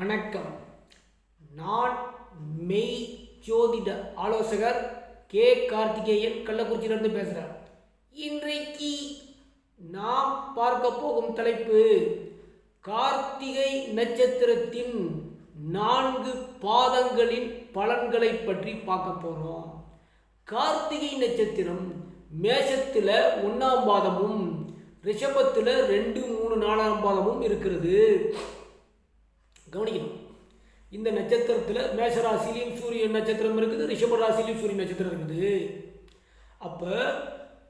வணக்கம். நான் மெய் ஜோதிட ஆலோசகர் கே. கார்த்திகேயன் கள்ளக்குறிச்சியிலிருந்து பேசுகிறேன் இன்றைக்கு நாம் பார்க்க போகும் தலைப்பு கார்த்திகை நட்சத்திரத்தின் நான்கு பாதங்களின் பலன்களை பற்றி பார்க்க போகிறோம் கார்த்திகை நட்சத்திரம் மேஷத்தில் ஒன்றாம் பாதமும் ரிஷபத்தில் ரெண்டு மூணு நாலாம் பாதமும் இருக்கிறது. கவனிக்கணும். இந்த நட்சத்திரத்தில் மேஷராசிலையும் சூரியன் நட்சத்திரம் இருக்குது ரிஷப ராசிலையும் சூரியன் நட்சத்திரம் இருக்குது. அப்போ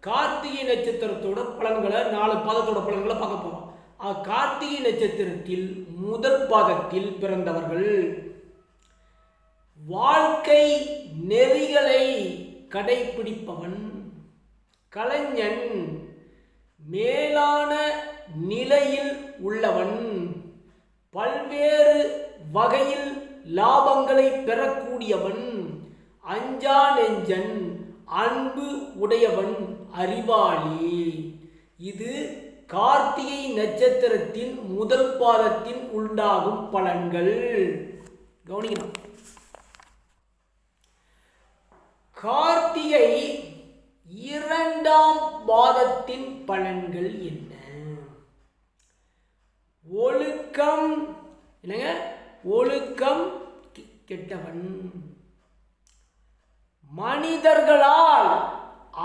கார்த்திகை நட்சத்திரத்தோட பலன்களை நாலு பாதத்தோட பலன்களை பார்க்க போகிறோம் கார்த்திகை நட்சத்திரத்தில் முதல் பாதத்தில் பிறந்தவர்கள் வாழ்க்கை நெறிகளை கடைபிடிப்பவன் கலைஞன். மேலான நிலையில் உள்ளவன் பல்வேறு வகையில் லாபங்களை பெறக்கூடியவன் அஞ்சா நெஞ்சன் அன்பு உடையவன் அறிவாளி. இது கார்த்திகை நட்சத்திரத்தின் முதல் பாதத்தில் உண்டாகும் பலன்கள். கவனிக்கணும். கார்த்திகை இரண்டாம் பாதத்தின் பலன்கள் என்ன? ஒழுக்கம் என்னங்க? ஒழுக்கம் கெட்டவன். மனிதர்களால்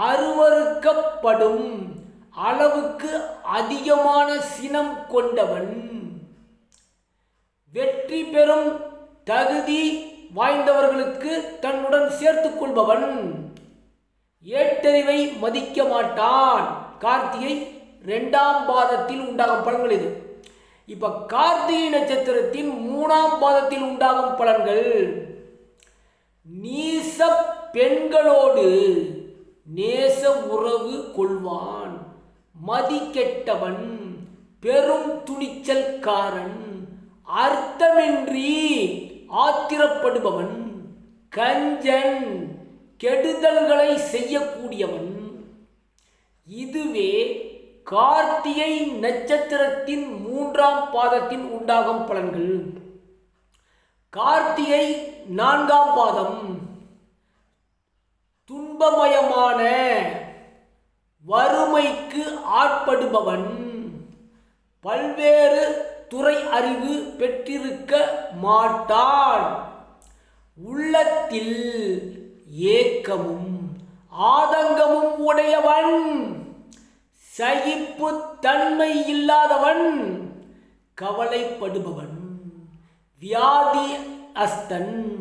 அருவருக்கப்படும் அளவுக்கு அதிகமான சினம் கொண்டவன். வெற்றி பெறும் தகுதி வாய்ந்தவர்களுக்கு தன்னுடன் சேர்த்துக் கொள்பவன். ஏட்டறிவை மதிக்க மாட்டான். கார்த்திகை ரெண்டாம் பாதத்தில் உண்டாகும் பலன்கள் இது. இப்ப கார்த்திகை நட்சத்திரத்தின் மூணாம் பாதத்தில் உண்டாகும் பலன்கள். நீச பெண்களோடு நேச உறவு கொள்வான். மதி கெட்டவன் பெரும் துணிச்சல்காரன் அர்த்தமின்றி ஆத்திரப்படுபவன் கஞ்சன் கெடுதல்களை செய்யக்கூடியவன். இதுவே கார்த்திகை நட்சத்திரத்தின் மூன்றாம் பாதத்தின் உண்டாகும் பலன்கள். கார்த்திகை நான்காம் பாதம். துன்பமயமான வறுமைக்கு ஆட்படுபவன். பல்வேறு துறை அறிவு பெற்றிருக்க மாட்டான். உள்ளத்தில் ஏக்கமும் ஆதங்கமும் உடையவன். சகிப்பு தன்மை இல்லாதவன் கவலைப்படுபவன். வியாதி அஸ்தன்.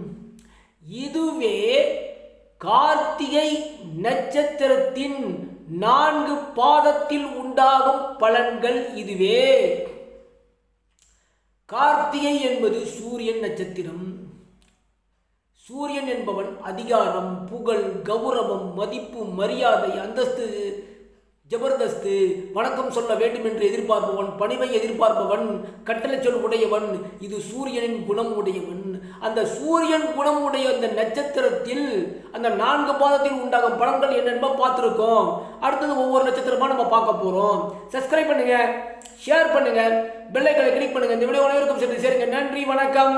இதுவே கார்த்திகை நட்சத்திரத்தின் நான்கு பாதத்தில் உண்டாகும் பலன்கள் இதுவே. கார்த்திகை என்பது சூரியன் நட்சத்திரம். சூரியன் என்பவன் அதிகாரம் புகழ் கௌரவம் மதிப்பு மரியாதை அந்தஸ்து ஜபர்தஸ்து வணக்கம் சொல்ல வேண்டும் என்று எதிர்பார்ப்பவன் பணிவை எதிர்பார்ப்பவன் கட்டளை சொல் உடையவன் இது சூரியனின் குணம் உடையவன். அந்த சூரியன் குணம் உடைய அந்த நட்சத்திரத்தில் அந்த நான்கு பாதத்தில் உண்டாகும் பலன்கள் என்னென்ன பார்த்துருக்கோம். அடுத்தது ஒவ்வொரு நட்சத்திரமா நம்ம பார்க்க போகிறோம் சப்ஸ்கிரைப் பண்ணுங்க ஷேர் பண்ணுங்க பெல்லைக்கனை கிளிக் பண்ணுங்க. இந்த வீடியோ அனைவருக்கும் சேர்த்து சேருங்க. நன்றி வணக்கம்.